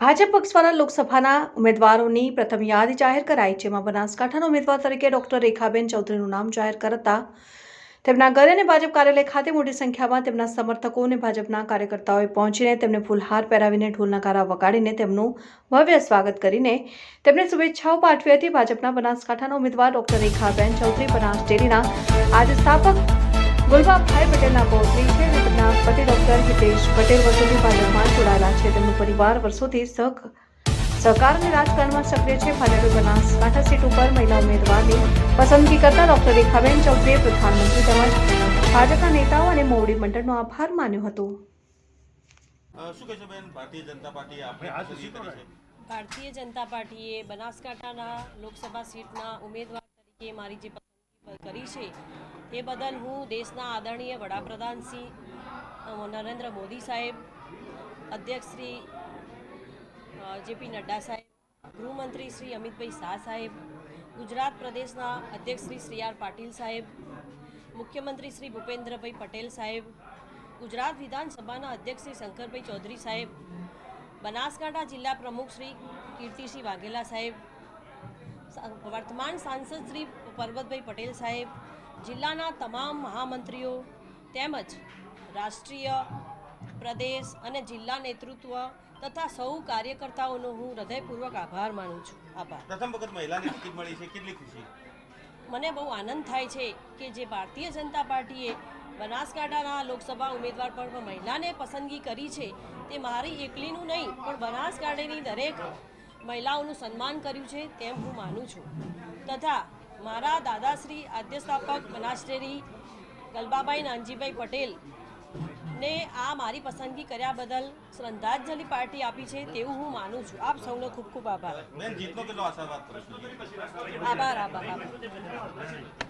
ભાજપ પક્ષ દ્વારા લોકસભાના ઉમેદવારોની પ્રથમ યાદી જાહેર કરાઈ, જેમાં બનાસકાંઠાના ઉમેદવાર તરીકે ડોક્ટર રેખાબેન ચૌધરીનું નામ જાહેર કરતા, તેમના ઘરે અને ભાજપ કાર્યાલય ખાતે મોટી સંખ્યામાં તેમના સમર્થકો અને ભાજપના કાર્યકર્તાઓએ પહોંચીને તેમને ફૂલહાર પહેરાવીને ઢોલનકારા વગાડીને તેમનું ભવ્ય સ્વાગત કરીને તેમને શુભેચ્છાઓ પાઠવી હતી. ભાજપના બનાસકાંઠાના ઉમેદવાર ડોક્ટર રેખાબેન ચૌધરી, બનાસ ડેરીના આજે સ્થાપક ગુલબાભાઈ પટેલના પૌત્રી છે અને તેમના ડોક્ટર હિતેશ પટેલ વર્ષોથી ભાજપમાં જોડાયેલા છે. તેમનો પરિવાર વર્ષોથી સહ સહકારની રાજકારણમાં સક્રિય છે. ભાજપે બનાસકાંઠા સીટ ઉપર મહિલા ઉમેદવારની પસંદગી કરતા ડોક્ટર રેખાબેન ચૌધરીએ પ્રધાનમંત્રી તેમજ ભાજપના નેતાઓ અને મોવડી મંડળનો આભાર માન્યો હતો. શું કહેશો બેન? ભારતીય જનતા પાર્ટીએ આપણે પસંદગી કરી છે ભારતીય જનતા પાર્ટીએ બનાસકાંઠાના લોકસભા સીટના ઉમેદવાર તરીકે મારી જે પસંદગી કરી છે એ બદલ હું દેશના આદરણીય વડાપ્રધાન શ્રી અ, નરેન્દ્ર મોદી સાહેબ, અધ્યક્ષ શ્રી જેપી નડ્ડા સાહેબ, ગૃહમંત્રી શ્રી અમિતભાઈ શાહ સાહેબ, ગુજરાત પ્રદેશના અધ્યક્ષ શ્રી શ્રી આર પાટીલ સાહેબ, મુખ્યમંત્રી શ્રી ભૂપેન્દ્રભાઈ પટેલ સાહેબ, ગુજરાત વિધાનસભાના અધ્યક્ષ શ્રી શંકરભાઈ ચૌધરી સાહેબ, બનાસકાંઠા જિલ્લા પ્રમુખ શ્રી કીર્તિસિંહ વાઘેલા સાહેબ વર્તમાન સાંસદ શ્રી પરબતભાઈ પટેલ સાહેબ, જિલ્લાના તમામ મહામંત્રીઓ તેમજ રાષ્ટ્રીય પ્રદેશ અને જિલ્લા નેતૃત્વ તથા સૌ કાર્યકર્તાઓનો હું હૃદયપૂર્વક આભાર માનું છું. આભાર. પ્રથમ વખત મહિલાને ટિકિટ મળી છે. કેટલી ખુશી? મને બહુ આનંદ થાય છે કે જે ભારતીય જનતા પાર્ટીએ બનાસકાંઠાના લોકસભા ઉમેદવાર પર મહિલાને પસંદગી કરી છે તે મારી એકલીનું નહીં પણ બનાસકાંઠાની દરેક મહિલાઓનું સન્માન કર્યું છે તેમ હું માનું છું. તથા મારા દાદાશ્રી આદ્યસ્થાપક સ્થાપક બનાસ ગલબાબાઈ નાનજીભાઈ પટેલ ને આ મારી પસંદગી કર્યા બદલ શ્રદ્ધાંજલિ પાર્ટી આપી છે તેવું હું માનું છું. આપ સૌનો ખૂબ ખૂબ આભાર. આભાર આભાર આભાર.